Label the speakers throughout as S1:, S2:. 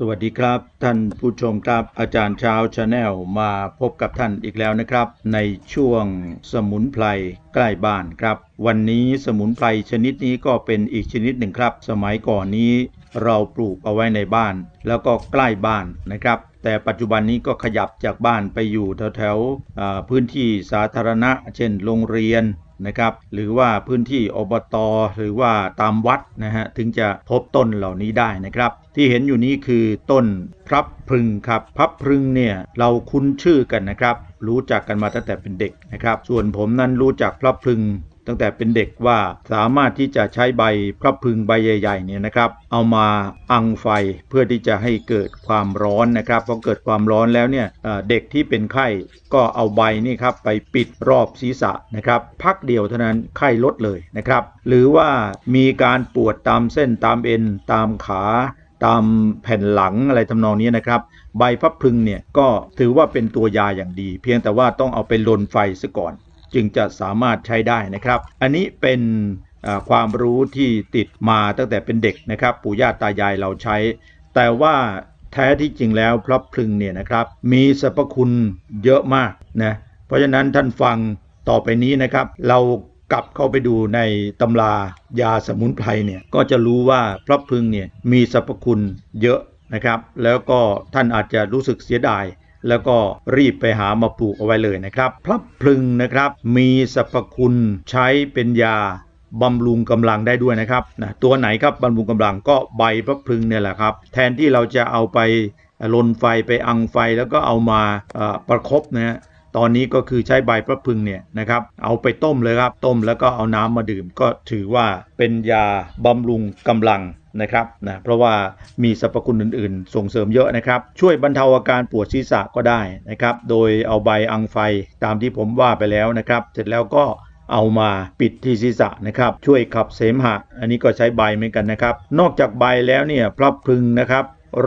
S1: สวัสดีครับ ท่านผู้ชมครับอาจารย์เช้าชาแนลมาพบกับท่านอีกแล้วนะครับ ในช่วงสมุนไพรใกล้บ้านครับ วันนี้สมุนไพรชนิดนี้ก็เป็นอีกชนิดหนึ่งครับ สมัยก่อนนี้เราปลูกเอาไว้ในบ้าน แล้วก็ใกล้บ้านนะครับ แต่ปัจจุบันนี้ก็ขยับจากบ้านไปอยู่แถวๆพื้นที่สาธารณะ เช่น โรงเรียนนะครับหรือว่าพื้นที่อบต หรือว่าตามวัดนะฮะถึงจะพบต้นเหล่านี้ได้นะครับ ที่เห็นอยู่นี้คือต้นพลับพรึงครับพลับพรึงเนี่ยเราคุ้นชื่อกันนะครับ รู้จักกันมาตั้งแต่เป็นเด็กนะครับ ส่วนผมนั้นรู้จักพลับพรึงตั้งแต่เป็นเด็กว่าสามารถที่จะใช้ใบพระพึงใบใหญ่ๆเนี่ยนะครับ เอามาอังไฟเพื่อที่จะให้เกิดความร้อนนะครับพอเกิดความร้อนแล้วเนี่ยเด็กที่เป็นไข้ก็เอาใบนี่ครับไปปิดรอบศีรษะนะครับ พักเดียวเท่านั้นไข้ลดเลยนะครับ หรือว่ามีการปวดตามเส้นตามเอ็นตามขา ตามแผ่นหลังอะไรทำนองนี้นะครับ ใบพับพึงเนี่ยก็ถือว่าเป็นตัวยาอย่างดี เพียงแต่ว่าต้องเอาไปลนไฟซะก่อน จึงจะสามารถใช้ได้นะครับ อันนี้เป็นความรู้ที่ติดมาตั้งแต่เป็นเด็กนะครับ ปู่ย่าตายายเราใช้ แต่ว่าแท้ที่จริงแล้วพับพึงเนี่ยนะครับมีสรรพคุณเยอะมากนะเพราะฉะนั้นท่านฟังต่อไปนี้นะครับ เรา กลับเข้าไปดูในตำรายาสมุนไพรเนี่ยก็จะรู้ว่าพลับพลึงเนี่ยมีสรรพคุณเยอะนะครับ แล้วก็ท่านอาจจะรู้สึกเสียดาย แล้วก็รีบไปหามาปลูกเอาไว้เลยนะครับพลับพลึงนะครับมีสรรพคุณใช้เป็นยาบำรุงกำลังได้ด้วยนะครับนะตัวไหนครับบำรุงกำลังก็ใบพลับพลึงเนี่ยแหละครับ แทนที่เราจะเอาไปลนไฟไปอังไฟแล้วก็เอามาประคบนะฮะ ตอนนี้ก็คือใช้ใบพระพึงเนี่ยนะครับเอาไปต้มเลยครับต้มแล้วก็เอาน้ำมาดื่ม ก็ถือว่าเป็นยาบำรุงกำลังนะครับนะเพราะว่ามีสรรพคุณอื่นๆ ส่งเสริมเยอะนะครับ ช่วยบรรเทาอาการปวดศีรษะก็ได้นะครับ โดยเอาใบอังไฟตามที่ผมว่าไปแล้วนะครับ เสร็จแล้วก็เอามาปิดที่ศีรษะนะครับ ช่วยขับเสมหะ อันนี้ก็ใช้ใบเหมือนกันนะครับ นอกจากใบแล้วเนี่ยพระพึงนะครับ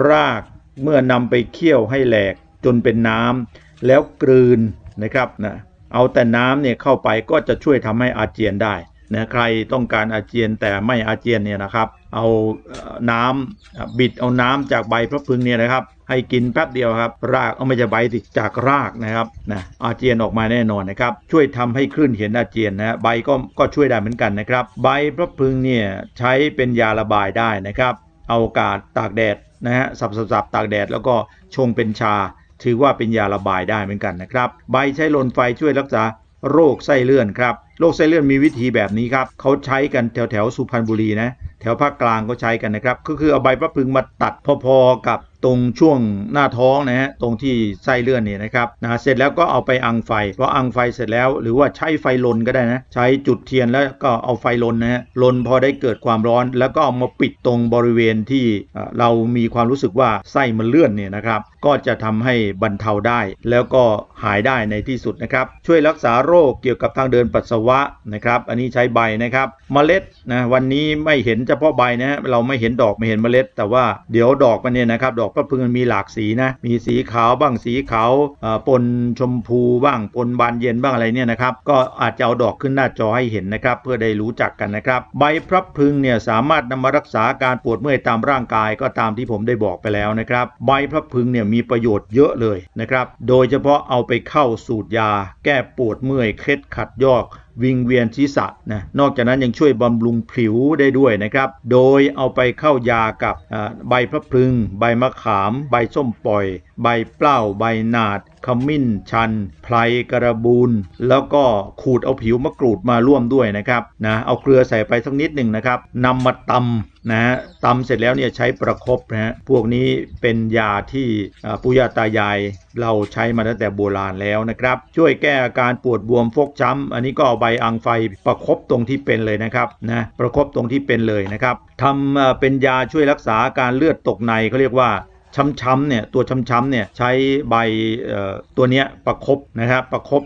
S1: รากเมื่อนำไปเคี่ยวให้แหลกจนเป็นน้ำแล้วกลืน นะครับนะเอาแต่น้ำเนี่ยเข้าไปก็จะช่วยทำให้อาเจียนได้นะใครต้องการอาเจียนแต่ไม่อาเจียนเนี่ยนะครับ เอาน้ำบิดเอาน้ำจากใบพระพึงเนี่ยนะครับ ให้กินแป๊บเดียวครับ รากเอาไม่ใช่ใบสิจากรากนะครับนะอาเจียนออกมาแน่นอนนะครับ ช่วยทำให้คลื่นเห็นอาเจียนนะใบก็ก็ช่วยได้เหมือนกันนะครับ ใบพระพึงเนี่ยใช้เป็นยาระบายได้นะครับ เอาอากาศตากแดดนะฮะสับๆตากแดดแล้วก็ชงเป็นชา ถือว่าเป็นยาระบายได้เหมือนกันนะครับ ใบใช้ลนไฟช่วยรักษาโรคไส้เลื่อนครับ โรคไส้เลื่อนมีวิธีแบบนี้ครับ เขาใช้กันแถวแถวสุพรรณบุรีนะ แถวภาคกลางก็ใช้กันนะครับ ก็คือเอาใบพระพรึงมาตัดพอๆกับ ตรงช่วงหน้าท้องนะฮะตรงที่ไส้เลื่อนเนี่ยนะครับนะเสร็จแล้วก็เอาไปอังไฟพออังไฟเสร็จแล้วหรือว่าใช้ไฟลนก็ได้นะใช้จุดเทียนแล้วก็เอาไฟลนนะฮะลนพอได้เกิดความร้อน แล้วก็เอามาปิดตรงบริเวณที่เอ่อเรามีความรู้สึกว่าไส้มันเลื่อนเนี่ยนะครับก็จะทำให้บรรเทาได้ แล้วก็หายได้ในที่สุดนะครับช่วยรักษาโรคเกี่ยวกับทางเดินปัสสาวะนะครับอันนี้ใช้ใบนะครับเมล็ดนะวันนี้ไม่เห็นเฉพาะใบนะฮะเราไม่เห็นดอกไม่เห็นเมล็ด แต่ว่าเดี๋ยวดอกมันเนี่ยนะครับดอกพระพึงมันมีหลากสีนะ มีสีขาวบ้างสีขาวปนชมพูบ้างปนบานเย็นบ้างอะไรเนี่ยนะครับ ก็อาจจะเอาดอกขึ้นหน้าจอให้เห็นนะครับ เพื่อได้รู้จักกันนะครับ ใบพระพึงเนี่ยสามารถนำมารักษาการปวดเมื่อยตามร่างกายก็ตามที่ผมได้บอกไปแล้วนะครับ ใบพระพึงเนี่ยมีประโยชน์เยอะเลยนะครับ โดยเฉพาะเอาไปเข้าสูตรยา แก้ปวดเมื่อยเคล็ดขัดยอกวิงเวียนศีรษะนะนอกจากนั้นยังช่วยบำรุงผิวได้ด้วยนะครับ โดยเอาไปเข้ายากับใบพระพึง ใบมะขาม ใบส้มปล่อย ใบเปล้าใบหนาดขมิ้นชัน ไพรกระบูลแล้วก็ขูดเอาผิวมะกรูดมาร่วมด้วยนะครับนะเอาเกลือใส่ไปสักนิดหนึ่งนะครับนำมาตำนะฮะตำเสร็จแล้วเนี่ยใช้ประคบนะฮะพวกนี้เป็นยาที่ปู่ย่าตายายเราใช้มาตั้งแต่โบราณแล้วนะครับ ช่วยแก้อาการปวดบวมฟกช้ำ อันนี้ก็เอาใบอังไฟประคบตรงที่เป็นเลยนะครับนะประคบตรงที่เป็นเลยนะครับทำเป็นยาช่วยรักษาการเลือดตกในเขาเรียกว่า ช้ำๆเนี่ยตัวช้ำๆเนี่ยใช้ใบตัวเนี้ยประคบนะครับประคบ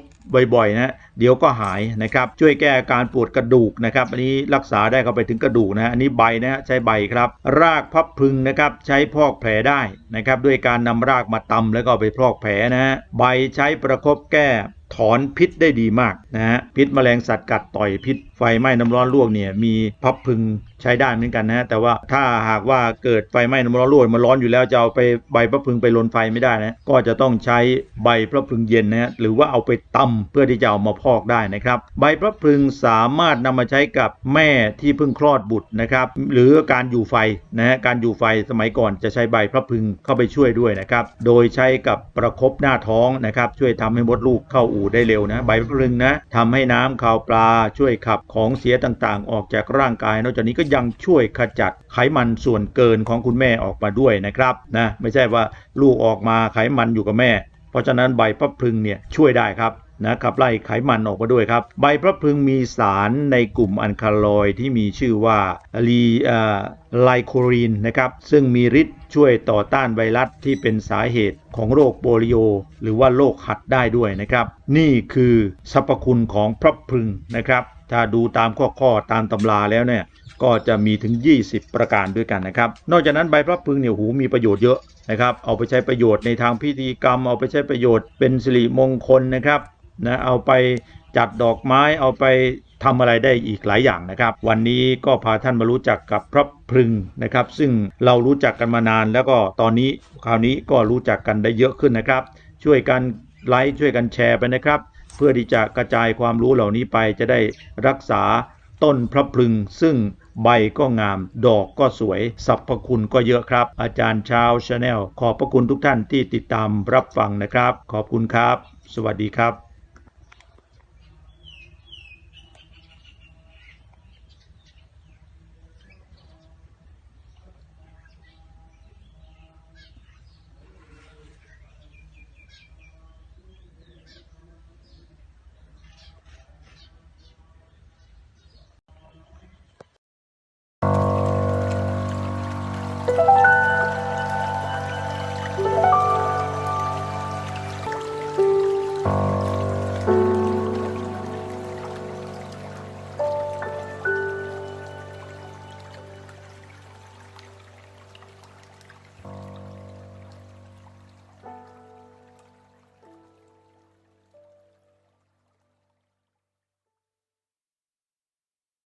S1: บ่อยๆนะเดี๋ยวก็หายนะครับช่วยแก้อาการปวดกระดูกนะครับอันนี้รักษาได้เข้าไปถึงกระดูกนะอันนี้ใบนะฮะใช้ใบครับ รากพับพึงนะครับใช้พอกแผลได้นะครับด้วยการนำรากมาตำแล้วก็ไปพอกแผลนะฮะใบใช้ประคบแก้ถอนพิษได้ดีมากนะฮะพิษแมลงสัตว์กัดต่อยพิษไฟไหม้น้ำร้อนลวกเนี่ยมีพับพึง ใช้ได้เหมือนกันนะแต่ว่าถ้าหากว่าเกิดไฟไหม้น้ำร้อนรั่วมันร้อนอยู่แล้วจะเอาไปใบพระพึงไปลนไฟไม่ได้นะก็จะต้องใช้ใบพระพึงเย็นนะหรือว่าเอาไปตำเพื่อที่จะเอามาพอกได้นะครับ ใบพระพึงสามารถนำมาใช้กับแม่ที่เพิ่งคลอดบุตรนะครับ หรือการอยู่ไฟนะฮะการอยู่ไฟสมัยก่อนจะใช้ใบพระพึงเข้าไปช่วยด้วยนะครับ โดยใช้กับประคบหน้าท้องนะครับ ช่วยทำให้มดลูกเข้าอู่ได้เร็วนะ ใบพระพึงนะทำให้น้ำข่าวปลาช่วยขับของเสียต่างๆ ออกจากร่างกาย นอกจากนี้ก็ยังช่วยขจัดไขมันส่วนเกินของคุณแม่ออกมาด้วยนะครับนะไม่ใช่ว่าลูกออกมาไขมันอยู่กับแม่ เพราะฉะนั้นใบพระพรึงเนี่ยช่วยได้ครับนะขับไล่ไขมันออกมาด้วยครับ ใบพระพึงมีสารในกลุ่มอัลคาลอยที่มีชื่อว่าลีไลโครีนนะครับ ซึ่งมีฤทธิ์ช่วยต่อต้านไวรัสที่เป็นสาเหตุของโรคโปลิโอ หรือว่าโรคหัดได้ด้วยนะครับ นี่คือสรรพคุณของพระพึงนะครับ ถ้าดูตามข้อข้อๆตามตำราแล้วเนี่ย ก็จะมีถึง 20 ประการด้วยกันนะครับ นอกจากนั้นใบพระพึงเนี่ยหูมีประโยชน์เยอะนะครับ เอาไปใช้ประโยชน์ในทางพิธีกรรม เอาไปใช้ประโยชน์เป็นสิริมงคลนะครับนะเอาไปจัดดอกไม้เอาไปทำอะไรได้อีกหลายอย่างนะครับ วันนี้ก็พาท่านมารู้จักกับพระพรึงนะครับ ซึ่งเรารู้จักกันมานานแล้วก็ตอนนี้คราวนี้ก็รู้จักกันได้เยอะขึ้นนะครับ ช่วยกันไลค์ช่วยกันแชร์ไปนะครับ เพื่อที่จะกระจายความรู้เหล่านี้ไปจะได้รักษาต้นพระพรึงซึ่ง ใบก็งาม ดอกก็สวยสรรพคุณก็เยอะครับ อาจารย์ชาวชาแนลขอบพระคุณทุกท่านที่ติดตามรับฟังนะครับ ขอบคุณครับ สวัสดีครับ